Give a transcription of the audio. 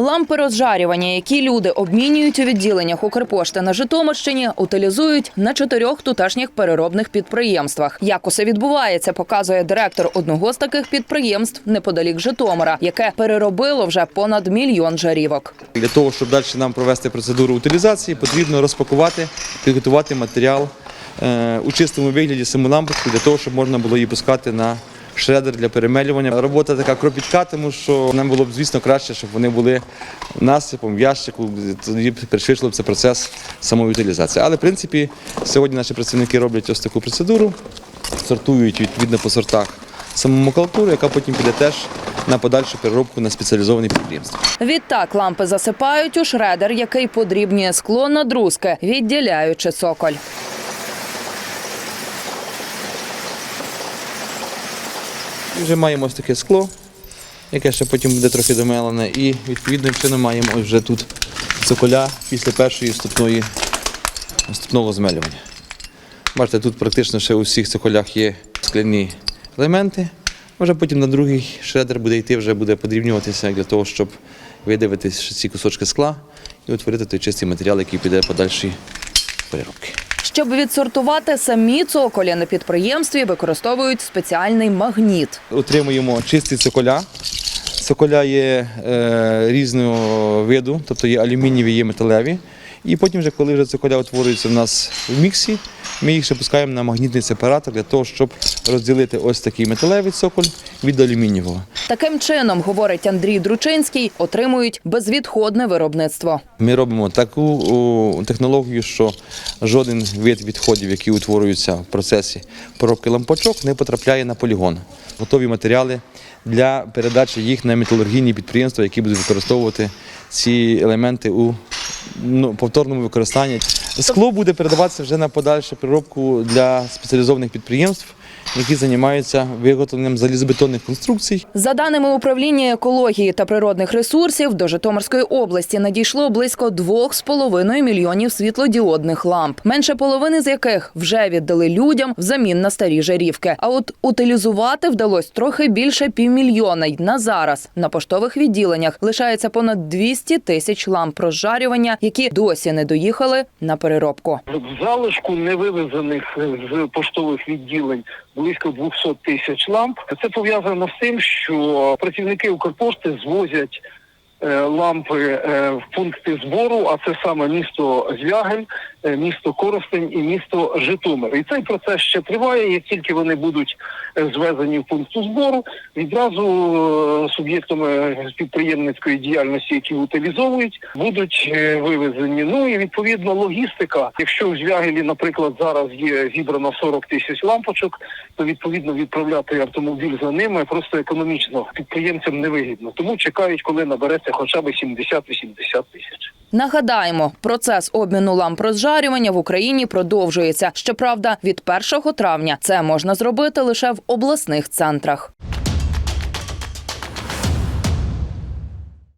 Лампи розжарювання, які люди обмінюють у відділеннях Укрпошти на Житомирщині, утилізують на чотирьох тутешніх переробних підприємствах. Як усе відбувається, показує директор одного з таких підприємств неподалік Житомира, яке переробило вже понад мільйон жарівок. Для того, щоб далі нам провести процедуру утилізації, потрібно розпакувати, підготувати матеріал е, у чистому вигляді саму лампочку для того, щоб можна було її пускати на шредер для перемелювання. Робота така кропітка, тому що нам було б, звісно, краще, щоб вони були насипом, в ящику, тоді пришвидшило б це процес самої утилізації. Але, в принципі, сьогодні наші працівники роблять ось таку процедуру, сортують відповідно по сортах саму макулатуру, яка потім піде теж на подальшу переробку на спеціалізовані підприємства. Відтак лампи засипають у шредер, який подрібнює скло на друзки, відділяючи цоколь. І вже маємо ось таке скло, яке ще потім буде трохи домелене. І відповідним чином маємо ось вже тут цоколя після першої вступної, вступного змелювання. Бачите, тут практично ще у всіх цоколях є скляні елементи. Вже потім на другий шредер буде йти, вже буде подрібнюватися для того, щоб видавити ці кусочки скла і утворити той чистий матеріал, який піде подальші переробки. Щоб відсортувати самі цоколі на підприємстві, використовують спеціальний магніт. Отримуємо чисті цоколя. Цоколя є е, різного виду, тобто є алюмінієві, є металеві. І потім, вже, коли вже цоколя утворюються в нас в міксі, ми їх ще пускаємо на магнітний сепаратор для того, щоб розділити ось такий металевий цоколь від алюмінієвого. Таким чином, говорить Андрій Дручинський, отримують безвідходне виробництво. Ми робимо таку технологію, що жоден вид відходів, які утворюються в процесі поробки лампочок, не потрапляє на полігон. Готові матеріали для передачі їх на металургійні підприємства, які будуть використовувати ці елементи у ну, повторному використанні. Скло буде передаватися вже на подальшу переробку для спеціалізованих підприємств, які займаються виготовленням залізобетонних конструкцій. За даними управління екології та природних ресурсів, до Житомирської області надійшло близько 2,5 мільйонів світлодіодних ламп, менше половини з яких вже віддали людям взамін на старі жарівки. А от утилізувати вдалося трохи більше півмільйона. Й на зараз на поштових відділеннях лишається понад 200 тисяч ламп розжарювання, які досі не доїхали на переробку. В залишку невивезених з поштових відділень близько 200 тисяч ламп. Це пов'язано з тим, що працівники Укрпошти звозять е, лампи е, в пункти збору, а це саме місто Звягель, місто Коростень і місто Житомир. І цей процес ще триває. Як тільки вони будуть е, звезені в пункту збору, відразу е, суб'єктами підприємницької діяльності, які утилізовують, будуть е, вивезені. Ну і відповідно логістика. Якщо в Звягелі, наприклад, зараз є зібрано 40 тисяч лампочок, то відповідно відправляти автомобіль за ними просто економічно підприємцям невигідно. Тому чекають, коли набереться хоча б 70-80 тисяч. Нагадаємо, процес обміну ламп розжарювання в Україні продовжується. Щоправда, від 1 травня це можна зробити лише в обласних центрах.